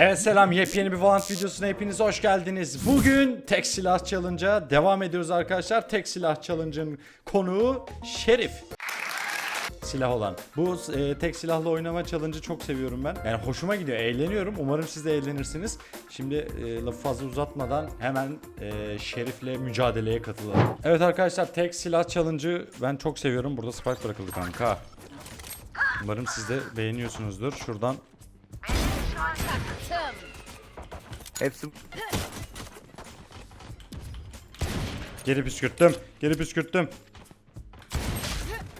Evet selam yepyeni bir Valorant videosuna hepiniz hoş geldiniz. Bugün tek silah challenge'a devam ediyoruz arkadaşlar. Tek silah challenge'ın konuğu Şerif. Silah olan. Bu e, tek silahla oynama challenge'ı çok seviyorum ben. Yani hoşuma gidiyor, eğleniyorum. Umarım siz de eğlenirsiniz. Şimdi e, lafı fazla uzatmadan hemen e, Şerif'le mücadeleye katılalım. Evet arkadaşlar tek silah challenge'ı ben çok seviyorum. Burada spike bırakıldı kanka. Umarım siz de beğeniyorsunuzdur. Şuradan Hepsi Geri püskürttüm. Geri püskürttüm.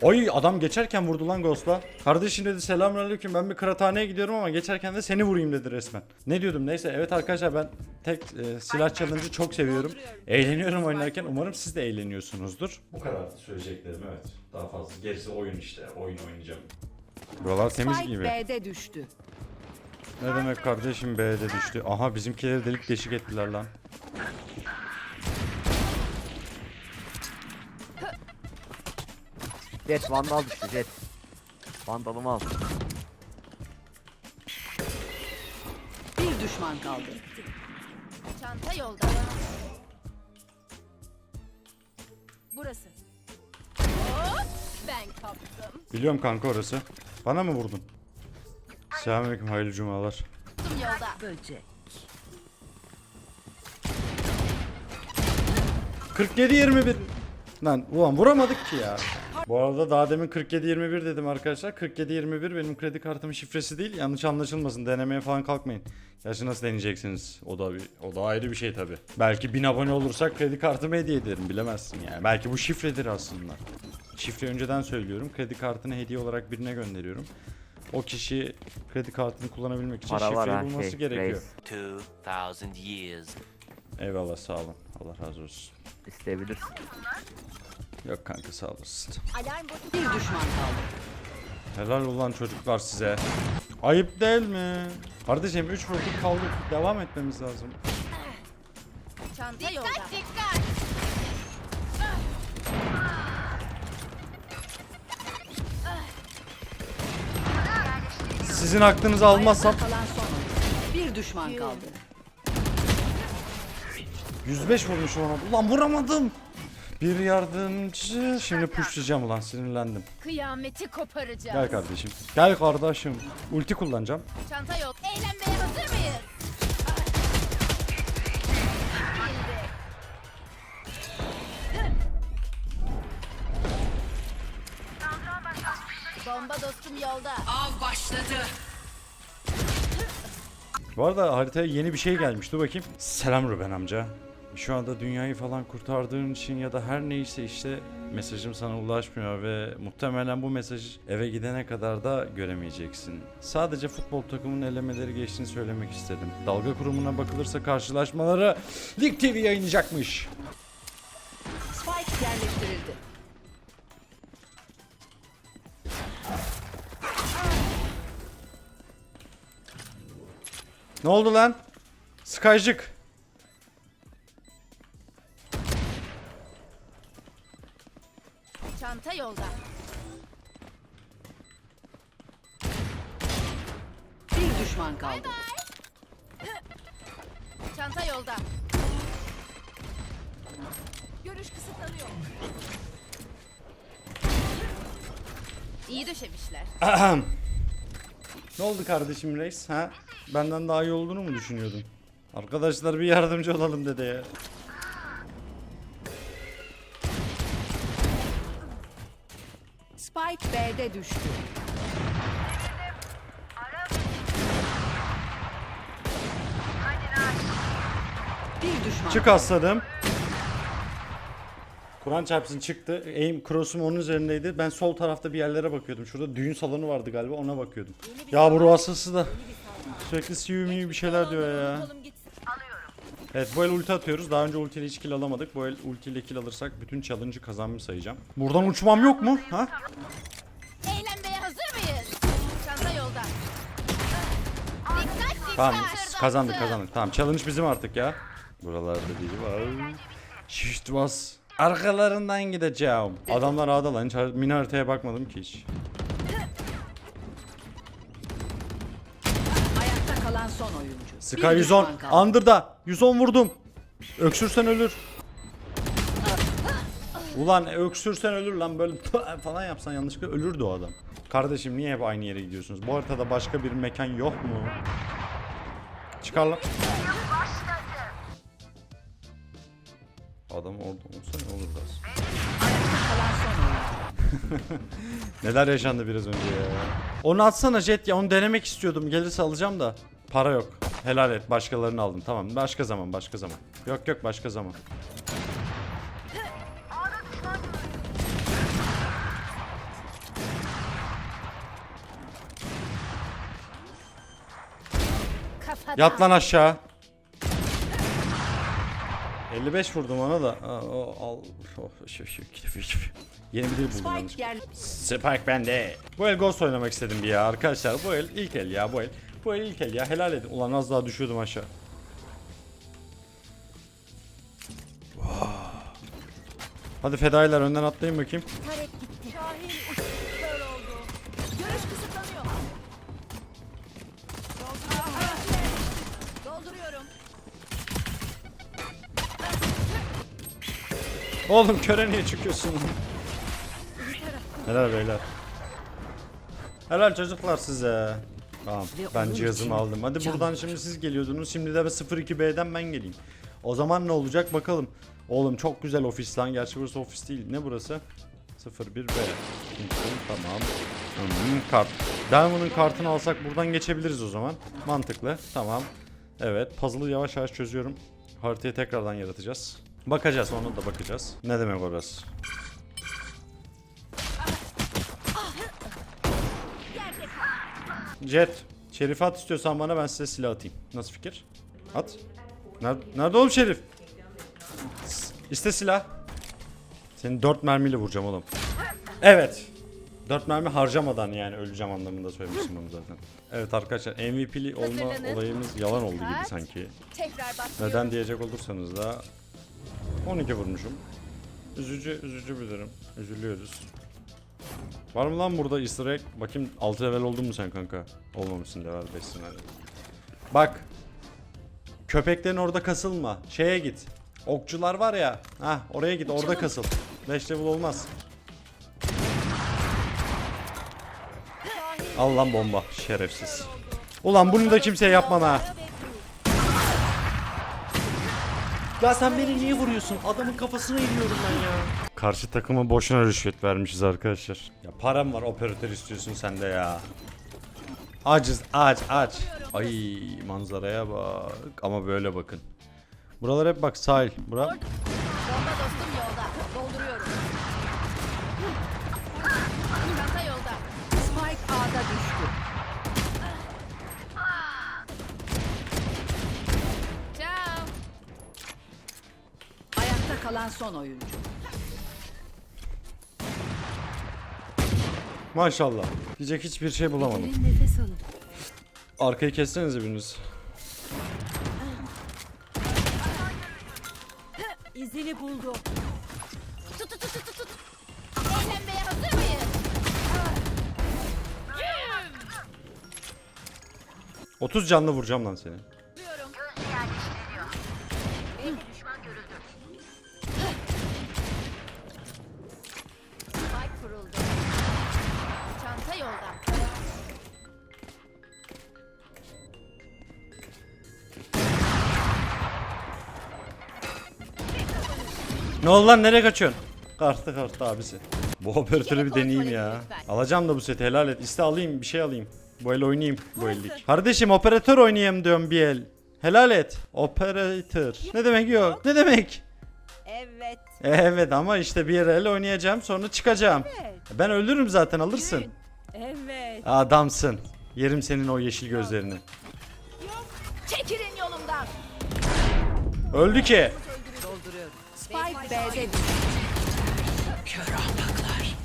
Oy adam geçerken vurdu lan Ghost'la. Kardeşim dedi selamünaleyküm ben bir kıraathaneye gidiyorum ama geçerken de seni vurayım dedi resmen. Ne diyordum neyse evet arkadaşlar ben tek e, silah challenge'ı çok seviyorum. Eğleniyorum oynarken umarım siz de eğleniyorsunuzdur. Bu kadar söyleyeceklerim evet. Daha fazla gerisi oyun işte oyun oynayacağım. Buralar temiz Spike gibi. B'de düştü. Ne demek kardeşim B'de düştü. Aha bizimkileri delik deşik ettiler lan. Jet vandal düştü jet. Vandalımı al. Bir düşman kaldı. Çanta yolda. Burası. Hop, ben kaptım. Biliyorum kanka orası. Bana mı vurdun? Selamünaleyküm hayırlı cumalar. Tüm yolda. Böcek. 47-21. Lan ulan vuramadık ki ya. Bu arada daha demin 47-21 dedim arkadaşlar. 47-21 benim kredi kartımın şifresi değil. Yanlış anlaşılmasın. Denemeye falan kalkmayın. Gerçi nasıl deneyeceksiniz? O da bir, o da ayrı bir şey tabi. Belki 1000 abone olursak kredi kartımı hediye ederim. Bilemezsin yani. Belki bu şifredir aslında. Şifre önceden söylüyorum. Kredi kartını hediye olarak birine gönderiyorum. O kişi kredi kartını kullanabilmek için Para var şifreyi ha bulması şey. gerekiyor. Reis. 2000 years. Eyvallah sağ olun. Allah razı olsun. İsteyebilirsin. Yok kanka sağ olasın. Alarm botu. Bir düşman kaldı. Helal ulan çocuklar size. Ayıp değil mi? Kardeşim 3 vurduk kaldık. Devam etmemiz lazım. Çanta yolda. Sizin aklınızı almazsam kalan son. Bir düşman kaldı. 105 vurmuşum ona. Ulan vuramadım. Bir yardımcı. Şimdi pushlayacağım ulan sinirlendim. Kıyameti koparacağız. Gel kardeşim. Gel kardeşim. Ulti kullanacağım. Çanta yol. Eğlenmeye hazır mıyız? Bomba dostum yolda. Av başladı. Bu arada haritaya yeni bir şey gelmiş. Dur bakayım. Selam Ruben amca. Şu anda dünyayı falan kurtardığın için ya da her neyse işte mesajım sana ulaşmıyor ve muhtemelen bu mesaj eve gidene kadar da göremeyeceksin. Sadece futbol takımının elemeleri geçtiğini söylemek istedim. Dalga kurumuna bakılırsa karşılaşmaları Lig TV yayınlayacakmış. Spike yerleştirildi. Ne oldu lan? Skycık. Çanta yolda. Bir düşman kaldı. Çanta yolda. Görüş kısıtlanıyor. İyi döşemişler. Ne oldu kardeşim reis ha? Benden daha iyi olduğunu mu düşünüyordun? Arkadaşlar bir yardımcı olalım dede ya. Spike B'de düştü. Bir düşman Çık aslanım. Kur'an çarpsın çıktı. Aim cross'um onun üzerindeydi. Ben sol tarafta bir yerlere bakıyordum. Şurada düğün salonu vardı galiba ona bakıyordum. Ya bu ruh hastası da sürekli siyu bir şeyler diyor ya. Evet bu el ulti atıyoruz. Daha önce ultiyle hiç kill alamadık. Bu el ultiyle kill alırsak bütün challenge'ı kazanmış sayacağım. Buradan uçmam yok mu? Ha? Eğlenmeye hazır mıyız? Çanta yolda. Dikkat dikkat. Tamam kazandık kazandık. Tamam challenge bizim artık ya. Buralarda biri var. Shift bas. Arkalarından gideceğim. Adamlar A'da lan. Hiç har- mini haritaya bakmadım ki hiç. Ayakta kalan son oyuncu. Sky Bir 110. düşman kaldı. Under'da. 110 vurdum. Öksürsen ölür. Ulan öksürsen ölür lan böyle falan yapsan yanlışlıkla ölürdü o adam. Kardeşim niye hep aynı yere gidiyorsunuz? Bu haritada başka bir mekan yok mu? Çıkar lan. Adam orada olsa ne olur biraz. Neler yaşandı biraz önce ya. Onu atsana Jet ya onu denemek istiyordum. Gelirse alacağım da. Para yok. Helal et. Başkalarını aldım. Tamam. Başka zaman, başka zaman. Yok yok başka zaman. Yat lan aşağı. 55 vurdum ona da. Aa, o, al. Oh, şu, şu, şu, şu. Yeni bir buldum yanlış. Spike bende. Bu el Ghost oynamak istedim bir ya arkadaşlar. Bu el ilk el ya bu el. Bu el ilk el ya helal edin. Ulan az daha düşüyordum aşağı. Hadi fedailer önden atlayın bakayım. Oğlum köre niye çıkıyorsun? Helal beyler. Helal çocuklar size. Tamam ben cihazımı aldım. Hadi buradan şimdi siz geliyordunuz. Şimdi de 02B'den ben geleyim. O zaman ne olacak bakalım. Oğlum çok güzel ofis lan. Gerçi burası ofis değil. Ne burası? 01B. Tamam. Hmm, kart. Diamond'ın kartını alsak buradan geçebiliriz o zaman. Mantıklı. Tamam. Evet. Puzzle'ı yavaş yavaş çözüyorum. Haritayı tekrardan yaratacağız. Bakacağız ona da bakacağız. Ne demek orası? Jet. Şerif at istiyorsan bana ben size silah atayım. Nasıl fikir? At. Nerede, nerede oğlum Şerif? İste silah. Seni 4 mermiyle vuracağım oğlum. Evet. 4 mermi harcamadan yani öleceğim anlamında söylemiştim bunu zaten. Evet arkadaşlar MVP'li olma olayımız yalan oldu gibi sanki. Neden diyecek olursanız da 12 vurmuşum. Üzücü, üzücü bir durum. Üzülüyoruz. Var mı lan burada easter egg? Bakayım 6 level oldun mu sen kanka? Olmamışsın level 5'sin hadi. Bak. Köpeklerin orada kasılma. Şeye git. Okçular var ya. Ha oraya git orada kasıl. 5 level olmaz. Al lan bomba şerefsiz. Ulan bunu da kimseye yapmam ha. Ya sen beni niye vuruyorsun? Adamın kafasına iniyorum ben ya. Karşı takıma boşuna rüşvet vermişiz arkadaşlar. Ya param var operatör istiyorsun sen de ya. Aciz aç aç. Ay manzaraya bak. Ama böyle bakın. Buralar hep bak sahil. Bura. Kalan son oyuncu. Maşallah. Diyecek hiçbir şey bulamadım. nefes alın. Arkayı kessenize biriniz. İzini buldu. Tut tut tut tut tut. Eğlenmeye hazır mıyız? 30 canlı vuracağım lan seni. Ne oldu lan nereye kaçıyorsun? Kartı kartı abisi. Bu operatörü bir deneyeyim ya. Alacağım da bu seti helal et. İste alayım bir şey alayım. Bu el oynayayım bu ellik. Kardeşim operatör oynayayım diyorum bir el. Helal et. Operatör. Ne demek yok? Ne demek? Evet. Evet ama işte bir el oynayacağım sonra çıkacağım. Ben ölürüm zaten alırsın. Evet. Adamsın. Yerim senin o yeşil gözlerini. Çekilin yolumdan. Öldü ki. Spike B'de. Kör ahmaklar.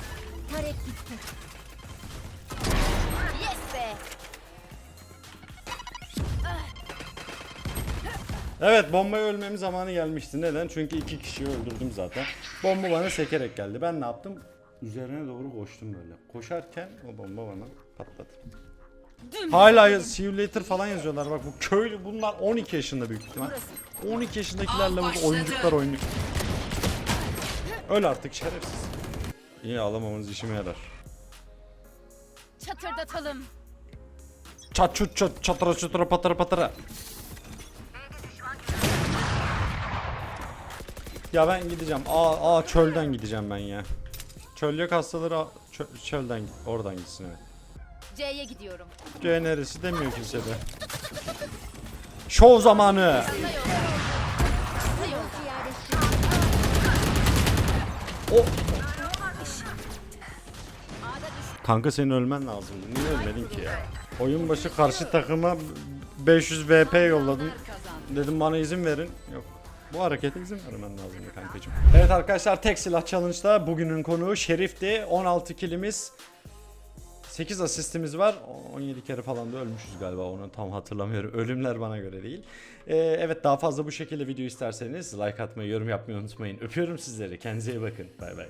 Tarek gitti. Yes be. Evet bombaya ölmemiz zamanı gelmişti. Neden? Çünkü iki kişiyi öldürdüm zaten. Bomba bana sekerek geldi. Ben ne yaptım? Üzerine doğru koştum böyle. Koşarken o bomba bana patladı. Hala see you later falan yazıyorlar. Bak bu köylü bunlar 12 yaşında büyük ihtimal. 12 yaşındakilerle bu oyuncuklar oynuyor. Öl artık şerefsiz. İyi alamamanız işime yarar. Çatırdatalım. Çat çut çat çatıra çatıra patara patara. Ya ben gideceğim. Aa, aa çölden gideceğim ben ya. Çöl yok hastaları çö- çölden oradan gitsin evet. C'ye gidiyorum. C neresi demiyor kimse de. Şov zamanı. O. Kanka senin ölmen lazım. Niye ölmedin ki ya? Oyun başı karşı takıma 500 VP yolladım. Dedim bana izin verin. Yok. Bu harekete izin vermen lazım kankacığım. Evet arkadaşlar tek silah challenge'da bugünün konuğu Şerif'ti. 16 kilimiz 8 asistimiz var. 17 kere falan da ölmüşüz galiba onu tam hatırlamıyorum. Ölümler bana göre değil. Ee, evet daha fazla bu şekilde video isterseniz like atmayı, yorum yapmayı unutmayın. Öpüyorum sizleri. Kendinize iyi bakın. Bay bay.